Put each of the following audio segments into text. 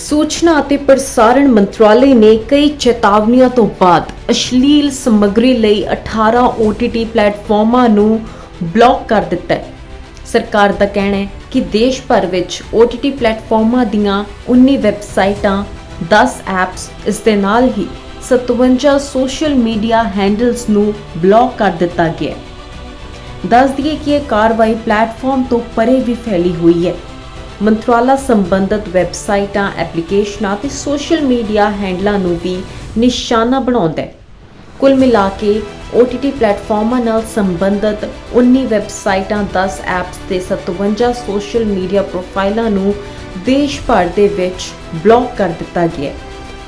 ਸੂਚਨਾ ਅਤੇ ਪ੍ਰਸਾਰਣ ਮੰਤਰਾਲੇ ਨੇ ਕਈ ਚੇਤਾਵਨੀਆਂ ਤੋਂ ਬਾਅਦ ਅਸ਼ਲੀਲ ਸਮੱਗਰੀ ਲਈ 18 OTT ਪਲੇਟਫਾਰਮਾਂ ਨੂੰ ਬਲੌਕ ਕਰ ਦਿੱਤਾ ਹੈ। ਸਰਕਾਰ ਦਾ ਕਹਿਣਾ ਹੈ ਕਿ ਦੇਸ਼ ਭਰ ਵਿੱਚ OTT ਪਲੇਟਫਾਰਮਾਂ ਦੀਆਂ 19 ਵੈਬਸਾਈਟਾਂ 10 ਐਪਸ, ਇਸ ਦੇ ਨਾਲ ਹੀ 57 ਸੋਸ਼ਲ ਮੀਡੀਆ ਹੈਂਡਲਸ ਨੂੰ ਬਲੌਕ ਕਰ ਦਿੱਤਾ ਗਿਆ ਹੈ। ਦੱਸ ਦਈਏ ਕਿ ਇਹ ਕਾਰਵਾਈ ਪਲੇਟਫਾਰਮ ਤੋਂ ਪਰੇ ਵੀ ਫੈਲੀ ਹੋਈ ਹੈ। ਮੰਤਰਾਲਾ ਸੰਬੰਧਿਤ ਵੈਬਸਾਈਟਾਂ, ਐਪਲੀਕੇਸ਼ਨਾਂ ਤੇ ਸੋਸ਼ਲ ਮੀਡੀਆ ਹੈਂਡਲਾਂ ਨੂੰ ਵੀ ਨਿਸ਼ਾਨਾ ਬਣਾਉਂਦਾ ਹੈ। ਕੁੱਲ ਮਿਲਾ ਕੇ OTT ਪਲੇਟਫਾਰਮਾਂ ਨਾਲ ਸੰਬੰਧਿਤ 19 ਵੈਬਸਾਈਟਾਂ 10 ਐਪਸ ਤੇ 57 ਸੋਸ਼ਲ ਮੀਡੀਆ ਪ੍ਰੋਫਾਈਲਾਂ ਨੂੰ ਦੇਸ਼ ਭਰ ਦੇ ਵਿੱਚ ਬਲੌਕ ਕਰ ਦਿੱਤਾ ਗਿਆ ਹੈ।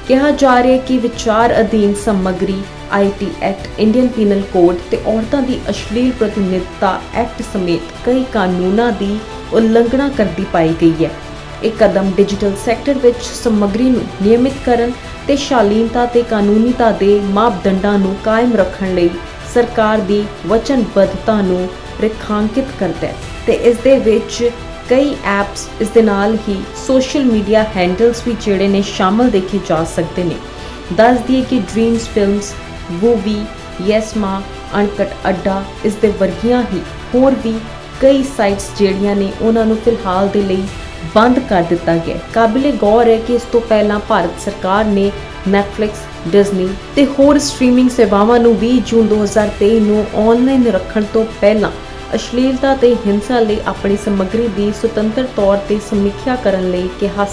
ਕਿਹਾ ਜਾ ਰਿਹਾ ਹੈ ਕਿ ਵਿਚਾਰ ਅਧੀਨ ਸਮੱਗਰੀ IT act Indian penal code ਤੇ ਔਰਤਾਂ ਦੀ ਅਸ਼ਲੀਲ ਪ੍ਰਤੀਨਿਧਤਾ ਐਕਟ ਸਮੇਤ ਕਈ ਕਾਨੂੰਨਾਂ ਦੀ ਉਲੰਘਣਾ ਕਰਦੀ ਪਾਈ ਗਈ ਹੈ। ਇਹ ਕਦਮ ਡਿਜੀਟਲ ਸੈਕਟਰ ਵਿੱਚ ਸਮੱਗਰੀ ਨੂੰ ਨਿਯਮਿਤ ਕਰਨ ਤੇ ਸ਼ਾਲੀਨਤਾ ਤੇ ਕਾਨੂੰਨੀਤਾ ਦੇ ਮਾਪਦੰਡਾਂ ਨੂੰ ਕਾਇਮ ਰੱਖਣ ਲਈ ਸਰਕਾਰ ਦੀ ਵਚਨਬੱਧਤਾ ਨੂੰ ਰੇਖਾਂਕਿਤ ਕਰਦਾ ਹੈ ਤੇ ਇਸ ਦੇ ਵਿੱਚ ਕਈ ਐਪਸ ਇਸ ਦੇ ਨਾਲ ਹੀ ਸੋਸ਼ਲ ਮੀਡੀਆ ਹੈਂਡਲਸ ਵੀ ਜਿਹੜੇ ਨੇ ਸ਼ਾਮਲ ਦੇਖੇ ਜਾ ਸਕਦੇ ਨੇ। ਦੱਸ ਦਈਏ ਕਿ ਡ੍ਰੀਮਸ ਫਿਲਮਸ ਵੂਵੀ ਯੈਸਮਾ ਅਣਕਟ ਅੱਡਾ ਇਸ ਦੇ ਵਰਗੀਆਂ ਹੀ ਹੋਰ ਵੀ ਕਈ ਸਾਈਟਸ ਜਿਹੜੀਆਂ ਨੇ ਉਹਨਾਂ ਨੂੰ ਫਿਲਹਾਲ ਦੇ ਲਈ ਬੰਦ ਕਰ ਦਿੱਤਾ ਗਿਆ ਕਾਬਿਲੇ ਗੌਰ ਹੈ ਕਿ ਇਸ ਤੋਂ ਪਹਿਲਾਂ ਭਾਰਤ ਸਰਕਾਰ ਨੇ Netflix, ਡਿਜ਼ਨੀ ਤੇ ਹੋਰ ਸਟ੍ਰੀਮਿੰਗ ਸੇਵਾਵਾਂ ਨੂੰ 20 ਜੂਨ 2023 ਨੂੰ ਆਨਲਾਈਨ ਰੱਖਣ ਤੋਂ ਪਹਿਲਾਂ ਅਸ਼ਲੀਲਤਾ ਤੇ ਹਿੰਸਾ ਲਈ ਆਪਣੀ ਸਮੱਗਰੀ ਦੀ ਸੁਤੰਤਰ ਤੌਰ ਤੇ ਸਮੀਖਿਆ ਕਰਨ ਲਈ ਕਿਹਾ